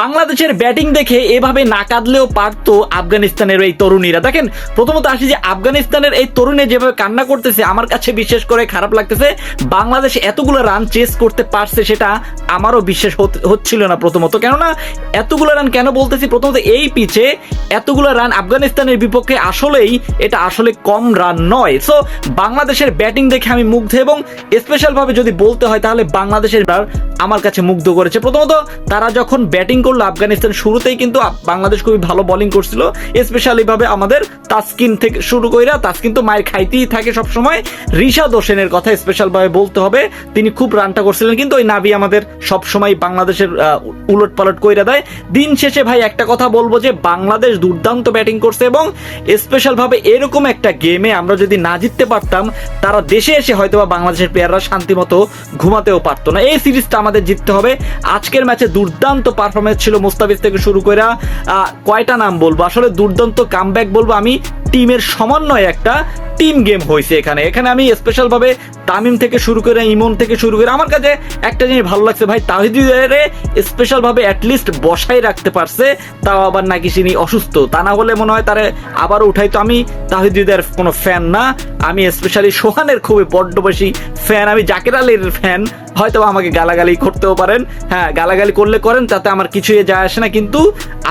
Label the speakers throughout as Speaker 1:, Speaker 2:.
Speaker 1: বাংলাদেশের ব্যাটিং দেখে এভাবে না কাঁদলেও পারতো আফগানিস্তানের এই তরুণীরা। দেখেন, প্রথমত আসি যে আফগানিস্তানের এই তরুণী যেভাবে কান্না করতেছে, আমার কাছে বিশেষ করে খারাপ লাগতেছে। বাংলাদেশ এতগুলো রান চেস করতে পারছে সেটা আমারও বিশ্বাস হচ্ছিল না প্রথমত। কেননা, এতগুলো রান কেন বলতেছি? প্রথমত এই পিচে এতগুলো রান আফগানিস্তানের বিপক্ষে আসলেই এটা আসলে কম রান নয়। সো বাংলাদেশের ব্যাটিং দেখে আমি মুগ্ধ এবং স্পেশাল ভাবে যদি বলতে হয়, তাহলে বাংলাদেশের আমার কাছে মুগ্ধ করেছে। প্রথমত, তারা যখন ব্যাটিং করল আফগানিস্তান শুরুতেই কিন্তু বাংলাদেশ খুবই ভালো বোলিং করছিল। স্পেশালি ভাবে আমাদের তাসকিন থেকে শুরু কইরা, তাসকিন তো মায়ের খাইতেই থাকে সব সময় রিশাদ হোসেনের কথা স্পেশাল ভাবে বলতে হবে। তিনি খুব রানটা করছিলেন, কিন্তু ওই নাবি আমাদের সব সময় বাংলাদেশের উলট পালট কইরা দেয়। দিন শেষে ভাই একটা কথা বলব যে, বাংলাদেশ দুর্দান্ত ব্যাটিং করছে এবং স্পেশাল ভাবে এরকম একটা গেমে আমরা যদি না জিততে পারতাম, তারা দেশে এসে হয়তো বা বাংলাদেশের প্লেয়াররা শান্তি মতো ঘুমাতেও পারতো না। এই সিরিজটা আমাদের জিততে হবে। আজকের ম্যাচে দুর্দান্ত পারফরমেন্স ছিল মুস্তাফিজ থেকে শুরু করে কয়টা নাম বলব? আসলে দুর্দান্ত কামব্যাক বলব আমি, টিমের সমন্বয়ে একটা টিম গেম হয়েছে এখানে। এখানে আমি স্পেশাল ভাবে তামিম থেকে শুরু করে, ইমন থেকে শুরু করে, আমার কাছে একটা জিনিস ভালো লাগছে ভাই তাহিদুরে স্পেশাল ভাবে অ্যাটলিস্ট বসাই রাখতে পারছে, তাও আবার নাকি তিনি অসুস্থ। তা না হলে মনে হয় তারে আবারও উঠাই তো আমি তাহিদুদের কোনো ফ্যান না, আমি স্পেশালি সোহানের খুবই বড্ড বেশি ফ্যান আমি জাকের আলীর ফ্যান হয়তো আমাকে গালাগালি করতেও পারেন। হ্যাঁ গালাগালি করলে করেন, তাতে আমার কিছুই যায় আসে না, কিন্তু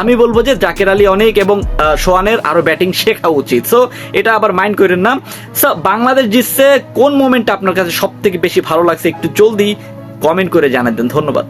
Speaker 1: আমি বলব যে জাকের আলী অনেক এবং সোয়ানের আরও আরও ব্যাটিং শেখা উচিত। সো এটা আবার মাইন্ড করেন না। সো বাংলাদেশ জিতছে, কোন মোমেন্টটা আপনার কাছে সব থেকে বেশি ভালো লাগছে একটু জলদি কমেন্ট করে জানাতেন ধন্যবাদ।